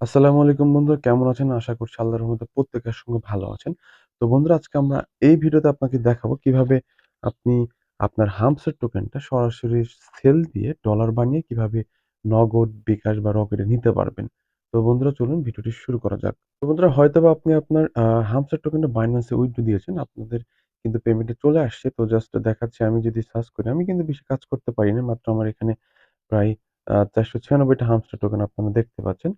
আসসালামু আলাইকুম বন্ধুরা কেমন আছেন? আশা করছি আল্লাহর রহমতে প্রত্যেকের সঙ্গে ভালো আছেন। তো বন্ধুরা আজকে আমরা এই ভিডিওতে আপনাকে দেখাবো কীভাবে আপনি আপনার হামস্টার টোকেনটা সরাসরি সেল দিয়ে ডলার বানিয়ে কীভাবে নগদ, বিকাশ বা রকেটে নিতে পারবেন। তো বন্ধুরা চলুন ভিডিওটি শুরু করা যাক। তো বন্ধুরা হয়তো বা আপনি আপনার আ হামস্টার টোকেনটা বাইন্যান্সে উইথড্র দিয়েছেন। আপনাদের কিন্তু পেমেন্টটা চলে আসছে। তো জাস্ট দেখাচ্ছি আমি যদি সার্চ করি আমি কিন্তু বেশি কাজ করতে পারি না। মাত্র আমার এখানে প্রায় চারশো ৪৯৬ টা হামস্টার টোকেন আপনারা দেখতে পাচ্ছেন।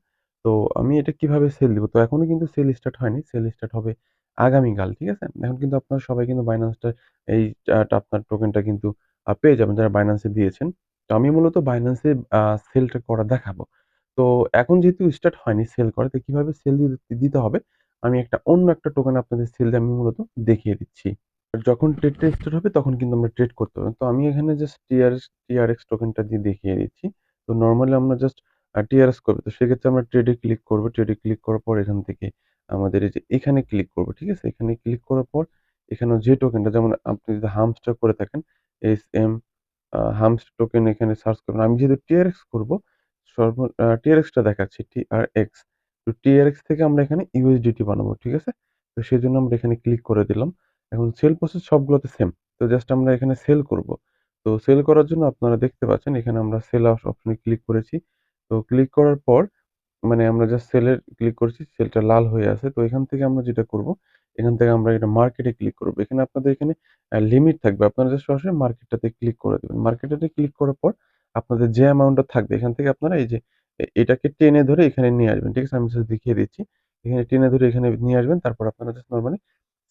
তো আমি এটা কীভাবে সেল দিব? তো এখনও কিন্তু সেল স্টার্ট হয়নি। সেল স্টার্ট হবে আগামীকাল। ঠিক আছে? এখন কিন্তু আপনারা সবাই কিন্তু Binance টা এই আপনার টোকেনটা কিন্তু পেয়ে যাবেন যারা এ দিয়েছেন। তো আমি মূলত আ সেলটা করা দেখাবো। তো এখন যেহেতু স্টার্ট হয়নি সেল করে তো কীভাবে সেল দিতে হবে? আমি একটা অন্য একটা টোকেন আপনাদের সেল দিয়ে আমি মূলত দেখিয়ে দিচ্ছি। যখন ট্রেডটা স্টার্ট হবে, তখন কিন্তু আমরা ট্রেড করতে পারব। তো আমি এখানে জাস্ট টিআরএস টিআরএক্স টোকেনটা দিয়ে দেখিয়ে দিচ্ছি। তো নর্মালি আমরা জাস্ট আ টিআরএস করবে। তো সেক্ষেত্রে আমরা ট্রেডে ক্লিক করব। ট্রেডে ক্লিক করার পর এখান থেকে আমাদের এই যে এখানে ক্লিক করব। ঠিক আছে? এখানে ক্লিক করার পর এখানে যে টোকেনটা যেমন আপনি যদি হামস্টার করে থাকেন এস এম হামস্টার টোকেন এখানে সার্চ করবেন। আমি যেহেতু টিআরএক্স করব, সর্ব, আ টিআরএক্স টা দেখাচ্ছি টিআরএক্স। তো টিআরএক্স থেকে আমরা এখানে ইউএসডিটি বানাবো। ঠিক আছে? তো সেই জন্য আমরা এখানে ক্লিক করে দিলাম। এখন সেল প্রসেস সবগুলোতে সেম। তো জাস্ট আমরা এখানে সেল করব। তো সেল করার জন্য আপনারা দেখতে পাচ্ছেন, এখানে আমরা সেল অপশনে ক্লিক করেছি। তো ক্লিক করার পর মানে আমরা জাস্ট সেলের ক্লিক করছি সেলটা লাল হয়ে আছে। তো এখান থেকে আমরা যেটা করব, এখান থেকে আমরা এটা মার্কেটে ক্লিক করব। এখানে আপনাদের এখানে লিমিট থাকবে। আপনারা জাস্ট সরাসরি মার্কেটটাতে ক্লিক করে দেবেন মার্কেটটাতে ক্লিক করার পর আপনাদের যে অ্যামাউন্টটা থাকবে এখান থেকে আপনারা এই যে এটাকে টেনে ধরে এখানে নিয়ে আসবেন। ঠিক আছে? আমি জাস্ট দেখিয়ে দিচ্ছি। এখানে টেনে ধরে এখানে নিয়ে আসবেন। তারপর আপনারা জাস্ট নরমালি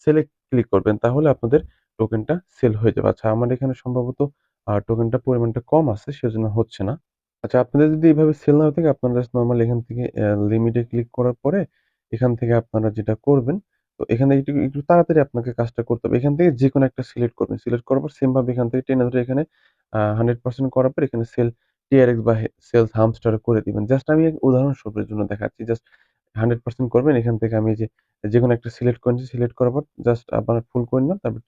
সেলে ক্লিক করবেন। তাহলে আপনাদের টোকেনটা সেল হয়ে যাবে। আচ্ছা আমার এখানে সম্ভবত আ টোকেনটার পরিমাণটা কম আছে সেজন্য হচ্ছে না। আচ্ছা আপনাদের যদি এভাবে সেল না হয়ে থাকে আপনারা জাস্ট নরমালি এখান থেকে লিমিটে ক্লিক করার পরে এখান থেকে আপনারা যেটা করবেন, তো এখানে একটু, একটু তাড়াতাড়ি আপনাকে কাজটা করতে হবে। এখান থেকে যেকোনো একটা সিলেক্ট করবেন। সিলেক্ট করার পর সেম ভাবে এখান থেকে টেনে ধরে এখানে আ 100% করার পর এখানে সেল টিআরএক্স বা সেলস হামস্টার করে দিবেন। জাস্ট আমি উদাহরণস্বরূপের জন্য দেখাচ্ছি। জাস্ট 100% করবেন। এখান থেকে আমি এই যে যেকোনো একটা সিলেক্ট করেছি সিলেক্ট করার পর জাস্ট আপনার ফুল করে নিলাম। তারপর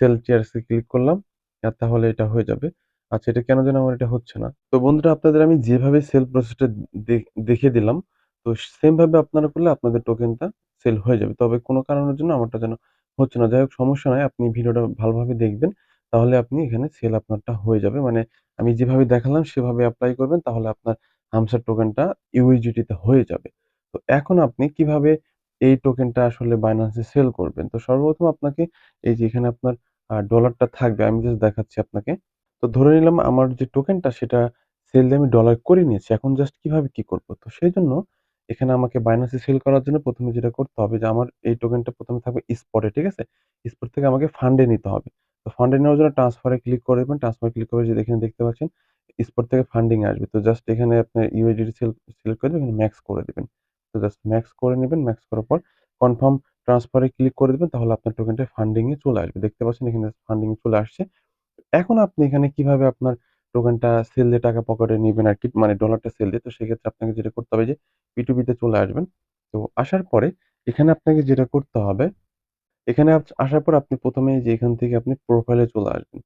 সেল টিআরএক্স ক্লিক করলাম। আর তাহলে এটা হয়ে যাবে। আচ্ছা এটা কেন যেন আমার এটা হচ্ছে না। তো বন্ধুরা আপনাদের আমি যেভাবে সেল প্রসেসটা দে দেখিয়ে দিলাম, তো সেম ভাবে আপনারা করলে আপনাদের টোকেনটা সেল হয়ে যাবে। তবে কোনো কারণের জন্য আমারটা যেন হচ্ছে না। যাই হোক সমস্যা নাই। আপনি ভিডিওটা ভালোভাবে দেখবেন। তাহলে আপনি এখানে সেল আপনারটা হয়ে যাবে। মানে আমি যেভাবে দেখালাম সেভাবে অ্যাপ্লাই করবেন তাহলে আপনার হামসার টোকেনটা ইউএসডিটি তে হয়ে যাবে। তো এখন আপনি কীভাবে এই টোকেনটা আসলে এ সেল করবেন? তো সর্বপ্রথম আপনাকে এই যে এখানে আপনার ডলারটা থাকবে। আমি জাস্ট দেখাচ্ছি আপনাকে। তো ধরে নিলাম আমার যে টোকেনটা সেটা সেল দিয়ে আমি ডলার করে নিয়েছি। এখন জাস্ট কীভাবে কি করব? তো সেই জন্য এখানে আমাকে এ সেল করার জন্য প্রথমে যেটা করতে হবে যে আমার এই টোকেনটা ১ম এ থাকবে স্পটে, ঠিক আছে? স্পট থেকে আমাকে ফান্ডে নিতে হবে। তো ফান্ডে নেওয়ার জন্য ট্রান্সফারে ক্লিক করে করবেন। ট্রান্সফার ক্লিক করে যে এখানে দেখতে পাচ্ছেন স্পট থেকে ফান্ডিং আসবে। তো জাস্ট এখানে আপনার ইউএসডিটি সেল সিলেক্ট করে দেবেন ম্যাক্স করে দেবেন তো জাস্ট ম্যাক্স করে নেবেন ম্যাক্স করার পর কনফার্ম ট্রান্সফারে ক্লিক করে দিবেন। তাহলে আপনার টোকেনটা ফান্ডিংয়ে চলে আসবে। দেখতে পাচ্ছেন এখানে ফান্ডিং এ চলে আসছে। এখন আপনি এখানে কীভাবে আপনার টোকেনটা সেল দিয়ে টাকা পকেটে নিবেন আরকি মানে ডলারটা সেল দিয়ে। তো সেক্ষেত্রে আপনাকে যেটা করতে হবে যে পিটুপিতে চলে আসবেন। তো আসার পরে এখানে আপনাকে যেটা করতে হবে, এখানে আসার পর আপনি ১ম এ যে এখান থেকে আপনি প্রোফাইলে চলে আসবেন।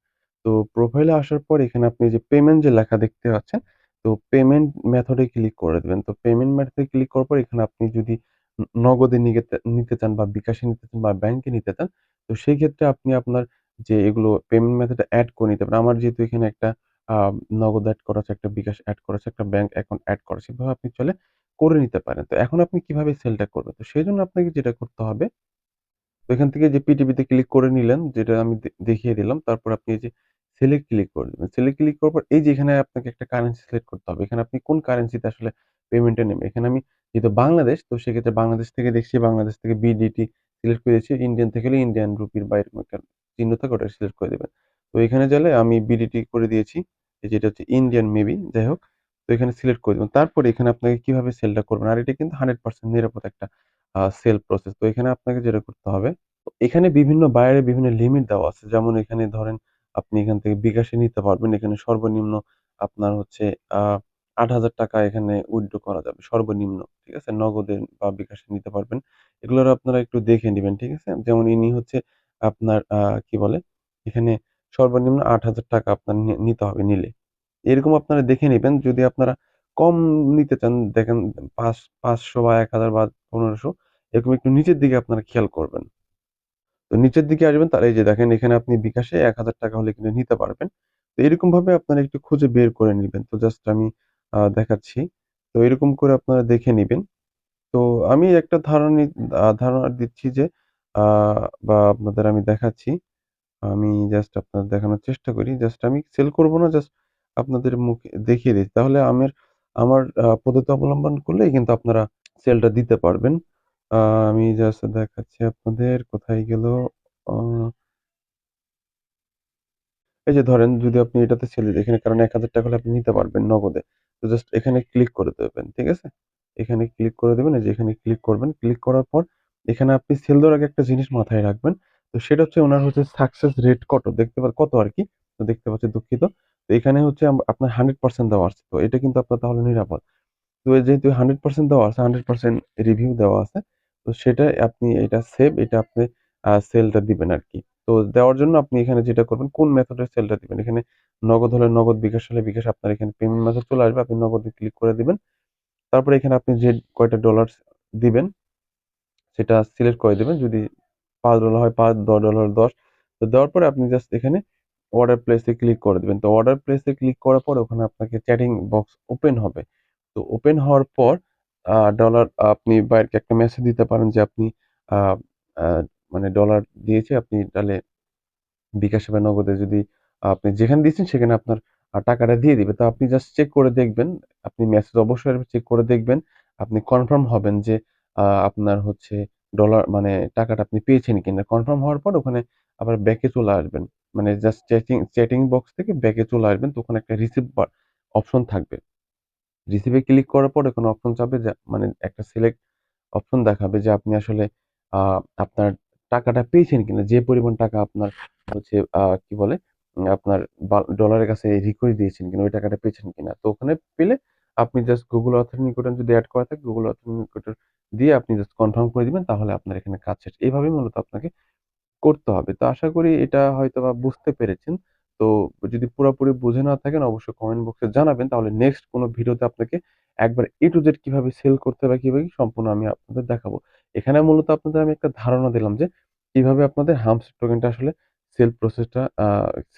তো প্রোফাইলে আসার পর এখানে আপনি যে পেমেন্ট যে লেখা দেখতে পাচ্ছেন, তো পেমেন্ট মেথড ক্লিক করে দেবেন তো পেমেন্ট মেথড ক্লিক করার পর এখানে আপনি যদি নগদে নিতে চান বা বিকাশে নিতে চান বা ব্যাংকে নিতে চান, তো সেই ক্ষেত্রে আপনি আপনার যে এগুলো পেমেন্ট মেথড অ্যাড করে নিতে পারেন। আমার যেহেতু এখানে একটা নগদ অ্যাড করা আছে, একটা বিকাশ অ্যাড করা আছে, একটা ব্যাংক অ্যাকাউন্ট অ্যাড করা আছে। এভাবে আপনি চলে করে নিতে পারেন। তো এখন আপনি কীভাবে সেলটা করবেন? তো সেই জন্য আপনাকে যেটা করতে হবে তো এখান থেকে যে P2P তে ক্লিক করে নিলেন, যেটা আমি দেখিয়ে দিলাম। তারপর আপনি এই যে সেলে ক্লিক করে দিবেন। সেলে ক্লিক করার পর এই যে এখানে আপনাকে একটা কারেন্সি সিলেক্ট করতে হবে। এখানে আপনি কোন কারেন্সিতে আসলে পেমেন্টটা নেবেন। এখানে আমি যেহেতু বাংলাদেশ, তো সেক্ষেত্রে বাংলাদেশ থেকে দেখছি বাংলাদেশ থেকে বিডিটি সিলেক্ট করে দিয়েছি। ইন্ডিয়ান থেকে হলে ইন্ডিয়ান রুপির বা এরকম চিহ্ন থাকে ওটা সিলেক্ট করে দিবেন। তো এখানে গেলে আমি বিডিটি করে দিয়েছি। এই যে হচ্ছে ইন্ডিয়ান মেবি যাই হোক। তো এখানে সিলেক্ট করে দিবেন। তারপরে এখানে আপনাকে কীভাবে সেলটা করবেন। আর এটা কিন্তু 100% নিরাপদ একটা সেল প্রসেস। তো এখানে আপনাকে যেটা করতে হবে এখানে বিভিন্ন বায়ারের বিভিন্ন লিমিট দেওয়া আছে। যেমন এখানে ধরেন আপনি এখান থেকে বিকাশে নিতে পারবেন। এখানে সর্বনিম্ন আপনার হচ্ছে আ ৳৮,০০০ এখানে উইথড্র করা যাবে সর্বনিম্ন। ঠিক আছে? নগদে বা বিকাশে নিতে পারবেন। এগুলোর আপনারা একটু দেখে নেবেন ঠিক আছে? যেমন ইনি হচ্ছে আপনার কি বলে? এখানে সর্বনিম্ন ৳৮,০০০ আপনার নিতে হবে নিলে। এরকম আপনারা দেখে নিবেন। যদি আপনারা কম নিতে চান দেখেন পাঁচ পাঁচশো বা এক হাজার বা পনেরোশো এরকম একটু নিচের দিকে আপনারা খেয়াল করবেন তো নিচের দিকে আসবেন তার এই যে দেখেন এখানে আপনি বিকাশে এক হাজার টাকা হলে কিন্তু নিতে পারবেন তো এরকম ভাবে আপনারা একটু খুঁজে বের করে নেবেন তো জাস্ট আমি দেখাচ্ছি তো এরকম করে আপনারা দেখে নেবেন তো আমি একটা ধারণা ধারণা দিচ্ছি যে বা আপনাদের আমি দেখাচ্ছি। আমি জাস্ট আপনাদের দেখানোর চেষ্টা করি। জাস্ট আমি সেল করব না জাস্ট আপনাদের মুখে দেখিয়ে দিই তাহলে আমার আমার পদ্ধতি অবলম্বন করলেই কিন্তু আপনারা সেলটা দিতে পারবেন। আমি জাস্ট দেখাচ্ছি আপনাদের কোথায় গেল। এই যে ধরেন যদি আপনি এটাতে সেল এখানে কারণ এক হাজার টাকা হলে আপনি নিতে পারবেন নগদে। তো জাস্ট এখানে ক্লিক করে দেবেন, ঠিক আছে? এখানে ক্লিক করে দেবেন, এই যে এখানে ক্লিক করবেন। ক্লিক করার পর এখানে আপনি সেল দেওয়ার আগে একটা জিনিস মাথায় রাখবেন। তো সেটা হচ্ছে ওনার হচ্ছে সাকসেস রেট কত? দেখতে পা, কত আর কি? তো দেখতে পাচ্ছি দুঃখিত। তো এখানে হচ্ছে আপনার হান্ড্রেড পার্সেন্ট দেওয়া আছে। তো এটা কিন্তু আপনার তাহলে নিরাপদ। তো যেহেতু হান্ড্রেড পার্সেন্ট দেওয়া আছে হান্ড্রেড পার্সেন্ট রিভিউ দেওয়া আছে, তো সেটা আপনি এটা সেভ এটা আপনি সেলটা দিবেন আর কি। তো দেওয়ার জন্য আপনি এখানে যেটা করবেন, কোন মেথডের সেলটা দিবেন? এখানে নগদ হলে নগদ, বিকাশ হলে বিকাশ, আপনার এখানে পেমেন্ট মেথড চলে আসবে, আপনি নগদে ক্লিক করে দিবেন। তারপরে এখানে আপনি যে কয়টা ডলার দিবেন সেটা সিলেক্ট করে দেবেন। যদি পাঁচ ডলার হয়, পাঁচ, দশ ডলার দশ, তো দেওয়ার পরে আপনি জাস্ট এখানে অর্ডার প্লেসে ক্লিক করে দেবেন। তো অর্ডার প্লেসে ক্লিক করার পর ওখানে আপনাকে চ্যাটিং বক্স ওপেন হবে। তো ওপেন হওয়ার পর ডলার আপনি বাইরকে একটা মেসেজ দিতে পারেন যে আপনি মানে ডলার দিয়েছে, আপনি তাহলে বিকাশে বা নগদে যদি আপনি যেখানে দিয়েছেন সেখানে আপনার টাকাটা দিয়ে দিবে। তো আপনি জাস্ট চেক করে দেখবেন, আপনি মেসেজ অবশ্যই চেক করে দেখবেন, আপনি কনফার্ম হবেন যে আপনার হচ্ছে ডলার মানে টাকাটা আপনি পেয়েছেন কিনা। কনফার্ম হওয়ার পর ওখানে আবার ব্যাকে চলে আসবেন। মানে জাস্ট চ্যাটিং চ্যাটিং বক্স থেকে ব্যাকে চলে আসবেন তো ওখানে একটা রিসিভ অপশন থাকবে। রিসিভে ক্লিক করার পর এখানে অপশন চাবে যে মানে একটা সিলেক্ট অপশন দেখাবে যে আপনি আসলে আপনার টাকাটা পেয়েছেন কিনা। যে পরিমাণ টাকা আপনার হচ্ছে কি বলে আপনার ডলারের কাছে রিকোয়েস্ট দিয়েছেন কিনা, ওই টাকাটা পেয়েছেন কিনা। তো ওখানে পেলে আপনি জাস্ট গুগল অথেন্টিকেটর যদি অ্যাড করা থাকে গুগল অথেন্টিকেটর দিয়ে আপনি জাস্ট কনফার্ম করে দিবেন, তাহলে আপনার এখানে কাজ শেষ এইভাবেই মূলত আপনাকে করতে হবে। তো আশা করি এটা হয়তো বা বুঝতে পেরেছেন। তো যদি পুরোপুরি বুঝে না থাকেন, অবশ্যই কমেন্ট বক্সে জানাবেন। তাহলে নেক্সট কোনো ভিডিওতে আপনাকে একবার এ টু জেড কীভাবে সেল করতে হয় বা কীভাবে সম্পূর্ণ আমি আপনাদের দেখাবো। এখানে মূলত আপনাদের আমি একটা ধারণা দিলাম যে, কীভাবে আপনাদের হামস্টার টোকেনটা আসলে সেল প্রসেসটা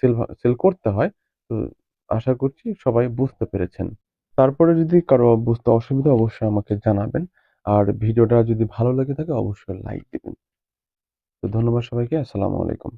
সেল সেল করতে হয়। তো আশা করছি সবাই বুঝতে পেরেছেন। তারপরে যদি কারও বুঝতে অসুবিধা, অবশ্যই আমাকে জানাবেন। আর ভিডিওটা যদি ভালো লেগে থাকে অবশ্যই লাইক দেবেন তো ধন্যবাদ সবাইকে। আসসালামু আলাইকুম।